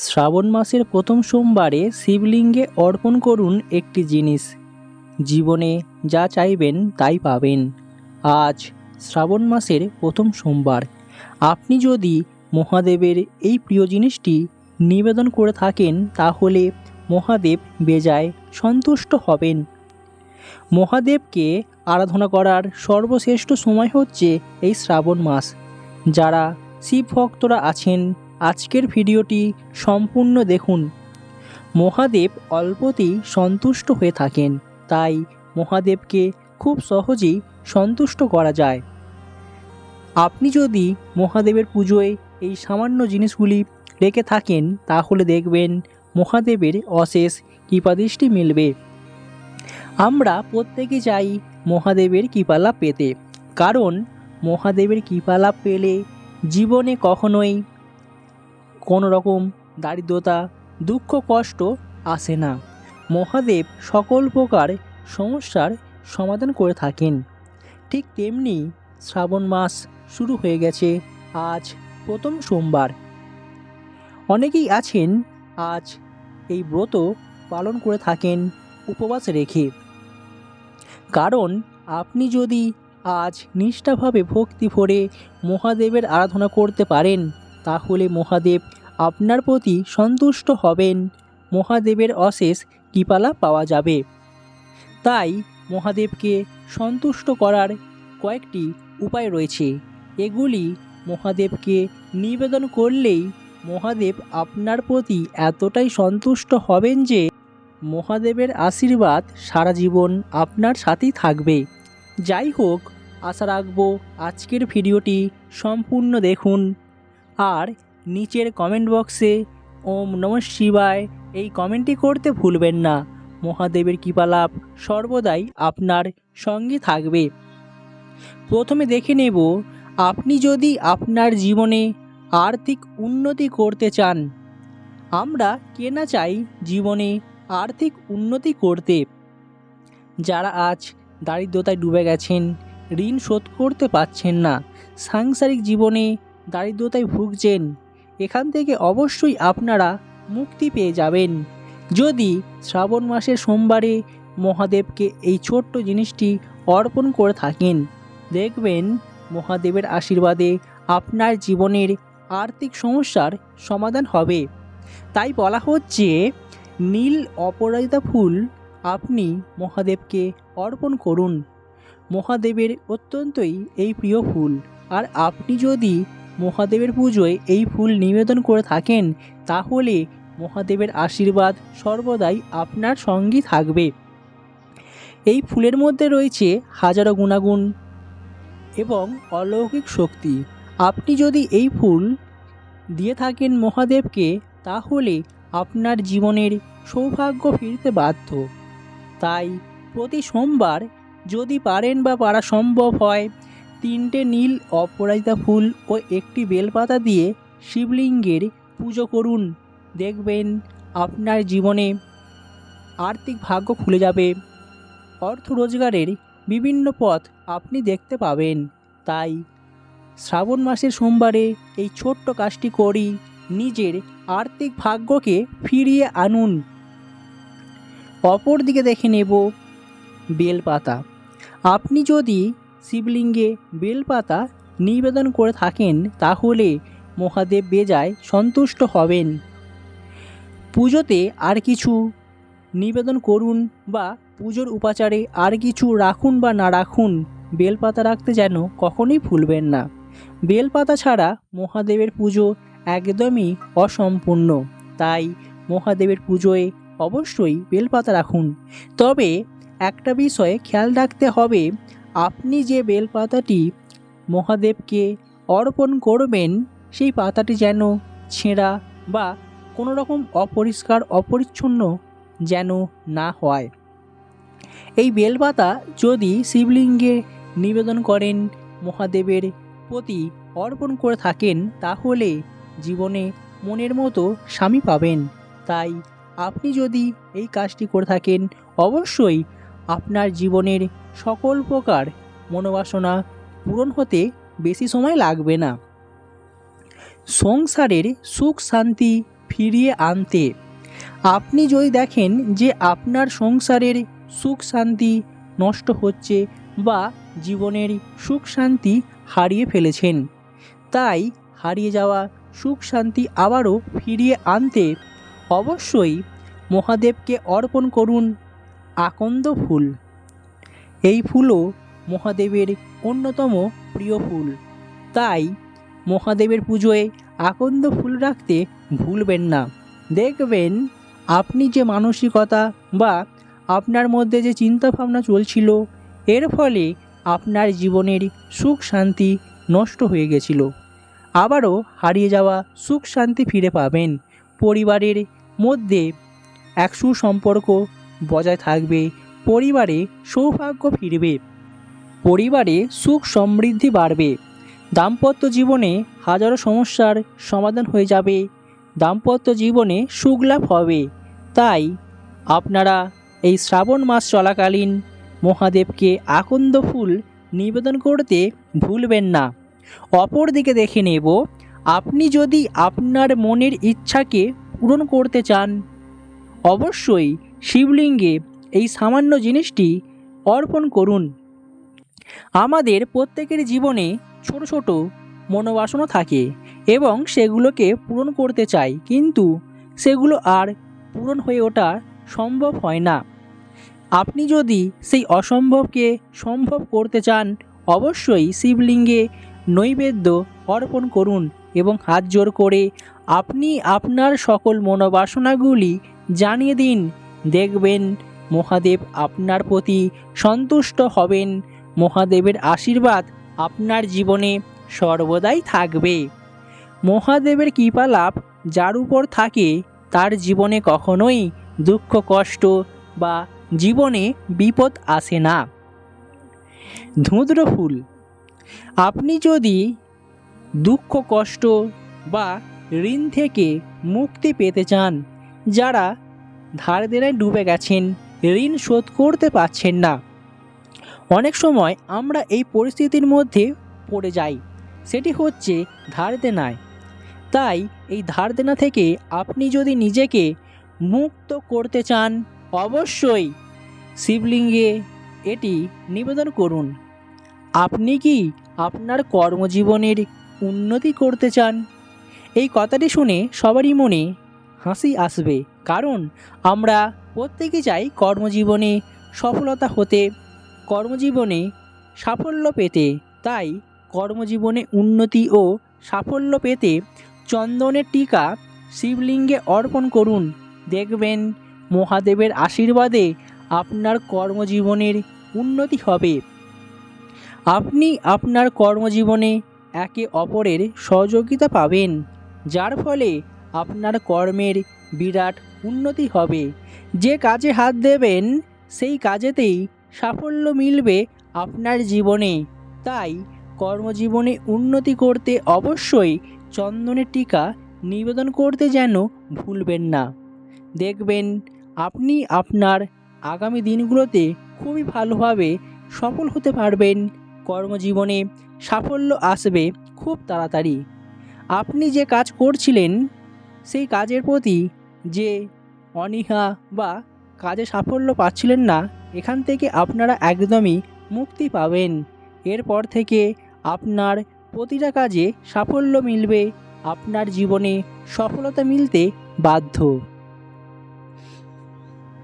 শ্রাবণ মাসের প্রথম সোমবারে শিবলিঙ্গে অর্পণ করুন একটি জিনিস। জীবনে যা চাইবেন তাই পাবেন। আজ শ্রাবণ মাসের প্রথম সোমবার। আপনি যদি মহাদেবের এই প্রিয় জিনিসটি নিবেদন করে থাকেন, তাহলে মহাদেব বেজায় সন্তুষ্ট হবেন। মহাদেবকে আরাধনা করার সর্বশ্রেষ্ঠ সময় হচ্ছে এই শ্রাবণ মাস। যারা শিব ভক্তরা আছেন আজকের ভিডিওটি সম্পূর্ণ দেখুন। মহাদেব অল্পতেই সন্তুষ্ট হয়ে থাকেন, তাই মহাদেবকে খুব সহজেই সন্তুষ্ট করা যায়। আপনি যদি মহাদেবের পুজোয় এই সামান্য জিনিসগুলি রেখে থাকেন, তাহলে দেখবেন মহাদেবের অশেষ কৃপাদৃষ্টি মিলবে। আমরা প্রত্যেকে চাই মহাদেবের কৃপালাভ পেতে, কারণ মহাদেবের কৃপালাভ পেলে জীবনে কখনোই কোনো রকম দারিদ্রতা, দুঃখ, কষ্ট আসে না। মহাদেব সকল প্রকার সমস্যার সমাধান করে থাকেন। ঠিক তেমনি শ্রাবণ মাস শুরু হয়ে গেছে। আজ প্রথম সোমবার। অনেকেই আছেন আজ এই ব্রত পালন করে থাকেন উপবাস রেখে। কারণ আপনি যদি আজ নিষ্ঠাভাবে ভক্তি ভরে মহাদেবের আরাধনা করতে পারেন, তাহলে মহাদেব আপনার প্রতি সন্তুষ্ট হবেন। মহাদেবের অশেষ কৃপালা পাওয়া যাবে। তাই মহাদেবকে সন্তুষ্ট করার কয়েকটি উপায় রয়েছে। এগুলি মহাদেবকে নিবেদন করলেই মহাদেব আপনার প্রতি এতটাই সন্তুষ্ট হবেন যে মহাদেবের আশীর্বাদ সারা জীবন আপনার সাথেই থাকবে। যাই হোক, আশা রাখব আজকের ভিডিওটি সম্পূর্ণ দেখুন। আর নিচের কমেন্ট বক্সে ওম নম শিবায়। এই কমেন্টটি করতে ভুলবেন না। মহাদেবের কৃপালাভ সর্বদাই আপনার সঙ্গে থাকবে। প্রথমে দেখে নেব, আপনি যদি আপনার জীবনে আর্থিক উন্নতি করতে চান, আমরা কে না চাই জীবনে আর্থিক উন্নতি করতে। যারা আজ দারিদ্রতায় ডুবে গেছেন, ঋণ শোধ করতে পারছেন না, সাংসারিক জীবনে দারিদ্রতায় ভুগছেন এখান থেকে অবশ্যই আপনারা মুক্তি পেয়ে যাবেন। যদি শ্রাবণ মাসের সোমবারে মহাদেবকে এই ছোট্ট জিনিসটি অর্পণ করে থাকেন, দেখবেন মহাদেবের আশীর্বাদে আপনার জীবনের আর্থিক সমস্যার সমাধান হবে। তাই বলা হচ্ছে, নীল অপরাজিতা ফুল আপনি মহাদেবকে অর্পণ করুন। মহাদেবের অত্যন্তই এই প্রিয় ফুল। আর আপনি যদি মহাদেবের পুজোয় এই ফুল নিবেদন করে থাকেন, তাহলে মহাদেবের আশীর্বাদ সর্বদাই আপনার সঙ্গী থাকবে। এই ফুলের মধ্যে রয়েছে হাজারো গুণাগুণ এবং অলৌকিক শক্তি। আপনি যদি এই ফুল দিয়ে থাকেন মহাদেবকে, তাহলে আপনার জীবনের সৌভাগ্য ফিরতে বাধ্য। তাই প্রতি সোমবার যদি পারেন বা পারা সম্ভব হয় তিনটে নীল অপরাজিতা ফুল ও একটি বেলপাতা দিয়ে শিবলিঙ্গের পুজো করুন। দেখবেন আপনার জীবনে আর্থিক ভাগ্য খুলে যাবে। অর্থ রোজগারের বিভিন্ন পথ আপনি দেখতে পাবেন। তাই শ্রাবণ মাসের সোমবারে এই ছোট্ট কাজটি করি, নিজের আর্থিক ভাগ্যকে ফিরিয়ে আনুন। অপর দিকে দেখে নেব বেলপাতা। আপনি যদি শিবলিঙ্গে বেলপাতা নিবেদন করে থাকেন, তাহলে মহাদেব বেজায় সন্তুষ্ট হবেন। পুজোতে আর কিছু নিবেদন করুন বা পুজোর উপাচারে আর কিছু রাখুন বা না রাখুন, বেলপাতা রাখতে যেন কখনোই ভুলবেন না। বেলপাতা ছাড়া মহাদেবের পুজো একদমই অসম্পূর্ণ, তাই মহাদেবের পুজোয় অবশ্যই বেলপাতা রাখুন। তবে একটা বিষয়ে খেয়াল রাখতে হবে আপনি যে বেলপাতাটি মহাদেবকে অর্পণ করবেন, সেই পাতাটি যেন ছেঁড়া বা কোনো রকম অপরিষ্কার, অপরিচ্ছন্ন যেন না হয়। এই বেলপাতা যদি শিবলিঙ্গে নিবেদন করেন, মহাদেবের প্রতি অর্পণ করে থাকেন, তাহলে জীবনে মনের মতো স্বামী পাবেন। তাই আপনি যদি এই কাজটি করে থাকেন, অবশ্যই আপনার জীবনের সকল প্রকার মনোবাসনা পূরণ হতে বেশি সময় লাগবে না। সংসারের সুখ শান্তি ফিরিয়ে আনতে আপনি যদি দেখেন যে আপনার সংসারের সুখ শান্তি নষ্ট হচ্ছে বা জীবনের সুখ শান্তি হারিয়ে ফেলেছেন, তাই হারিয়ে যাওয়া সুখ শান্তি আবারও ফিরিয়ে আনতে অবশ্যই মহাদেবকে অর্পণ করুন। আকন্দ ফুল। এই ফুলও মহাদেবের অন্যতম প্রিয় ফুল। তাই মহাদেবের পুজোয় আকন্দ ফুল রাখতে ভুলবেন না। দেখবেন আপনি যে মানসিকতা বা আপনার মধ্যে যে চিন্তাভাবনা চলছিল, এর ফলে আপনার জীবনের সুখ শান্তি নষ্ট হয়ে গেছিল। আবারও হারিয়ে যাওয়া সুখ শান্তি ফিরে পাবেন। পরিবারের মধ্যে এক সুসম্পর্ক বজায় থাকবে, পরিবারে সৌভাগ্য ফিরবে। পরিবারে সুখ সমৃদ্ধি বাড়বে। দাম্পত্য জীবনে হাজারো সমস্যার সমাধান হয়ে যাবে। দাম্পত্য জীবনে সুখলাভ হবে। তাই আপনারা এই শ্রাবণ মাস চলাকালীন মহাদেবকে আকন্দ ফুল নিবেদন করতে ভুলবেন না। অপরদিকে দেখে নেব, আপনি যদি আপনার মনের ইচ্ছাকে পূরণ করতে চান, অবশ্যই শিবলিঙ্গে এই সামান্য জিনিসটি অর্পণ করুন। আমাদের প্রত্যেকের জীবনে ছোট ছোট মনোবাসনা থাকে এবং সেগুলোকে পূরণ করতে চাই, কিন্তু সেগুলো আর পূরণ হয়ে ওঠা সম্ভব হয় না। আপনি যদি সেই অসম্ভবকে সম্ভব করতে চান, অবশ্যই শিবলিঙ্গে নৈবেদ্য অর্পণ করুন এবং হাত জোর করে আপনি আপনার সকল মনোবাসনাগুলি জানিয়ে দিন। দেখবেন, মহাদেব আপনার প্রতি সন্তুষ্ট হবেন। মহাদেবের আশীর্বাদ আপনার জীবনে সর্বদাই থাকবে। মহাদেবের কৃপা লাভ যার উপর থাকে, তার জীবনে কখনোই দুঃখ, কষ্ট বা জীবনে বিপদ আসে না। ধুঁদ্র ফুল, আপনি যদি দুঃখ, কষ্ট বা ঋণ থেকে মুক্তি পেতে চান, যারা ধার দেনায় ডুবে গেছেন, ঋণ শোধ করতে পারছেন না। অনেক সময় আমরা এই পরিস্থিতির মধ্যে পড়ে যাই, সেটি হচ্ছে ধার দেনায় তাই এই ধার দেনা থেকে আপনি যদি নিজেকে মুক্ত করতে চান, অবশ্যই শিবলিঙ্গে এটি নিবেদন করুন। আপনি কি আপনার কর্মজীবনের উন্নতি করতে চান? এই কথাটি শুনে সবারই মনে হাসি আসবে। কারণ আমরা প্রত্যেকে চাই কর্মজীবনে সফলতা হতে, কর্মজীবনে সাফল্য পেতে। তাই কর্মজীবনে উন্নতি ও সাফল্য পেতে চন্দনের টিকা শিবলিঙ্গে অর্পণ করুন। দেখবেন মহাদেবের আশীর্বাদে আপনার কর্মজীবনের উন্নতি হবে। আপনি আপনার কর্মজীবনে একে অপরের সহযোগিতা পাবেন, যার ফলে আপনার কর্মের বিরাট উন্নতি হবে। যে কাজে হাত দেবেন, সেই কাজেতেই সাফল্য মিলবে আপনার জীবনে। তাই কর্মজীবনে উন্নতি করতে অবশ্যই চন্দনের টিকা নিবেদন করতে যেন ভুলবেন না। দেখবেন, আপনি আপনার আগামী দিনগুলোতে খুবই ভালোভাবে সফল হতে পারবেন। কর্মজীবনে সাফল্য আসবে খুব তাড়াতাড়ি। আপনি যে কাজ করছিলেন, সেই কাজের প্রতি যে অনীহা বা কাজে সাফল্য পাচ্ছিলেন না, এখান থেকে আপনারা একদমই মুক্তি পাবেন। এরপর থেকে আপনার প্রতিটা কাজে সাফল্য মিলবে, আপনার জীবনে সফলতা মিলতে বাধ্য।